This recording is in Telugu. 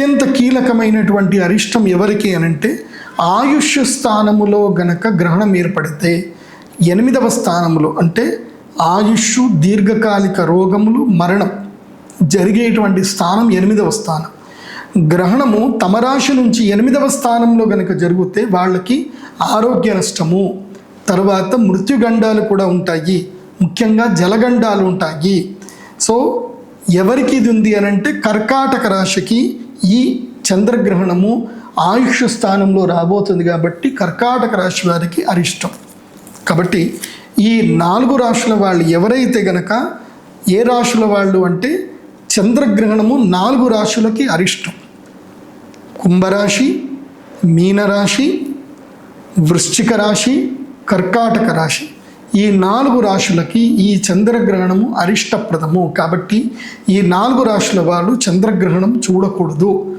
అత్యంత కీలకమైనటువంటి అరిష్టం ఎవరికి అనంటే ఆయుష్ స్థానములో గనక గ్రహణం ఏర్పడితే ఎనిమిదవ స్థానములో అంటే ఆయుష్ దీర్ఘకాలిక రోగములు మరణం జరిగేటువంటి స్థానం ఎనిమిదవ స్థానం. గ్రహణము తమ రాశి నుంచి ఎనిమిదవ స్థానంలో గనక జరిగితే వాళ్ళకి ఆరోగ్య నష్టము తర్వాత మృత్యుగండాలు కూడా ఉంటాయి ముఖ్యంగా జలగండాలు ఉంటాయి. సో ఎవరికి ఇది ఉంది అని అంటే కర్కాటక రాశికి ఈ చంద్రగ్రహణము ఆయుష్ స్థానంలో రాబోతుంది కాబట్టి కర్కాటక రాశి వారికి అరిష్టం. కాబట్టి ఈ నాలుగు రాశుల వాళ్ళు ఎవరైతే గనక ఏ రాశుల వాళ్ళు అంటే చంద్రగ్రహణము నాలుగు రాశులకి అరిష్టం. కుంభరాశి మీనరాశి వృశ్చిక రాశి కర్కాటక రాశి. ఈ నాలుగు రాశులకి ఈ చంద్రగ్రహణము అరిష్టప్రదము. కాబట్టి ఈ నాలుగు రాశుల వాళ్ళు చంద్రగ్రహణం చూడకూడదు.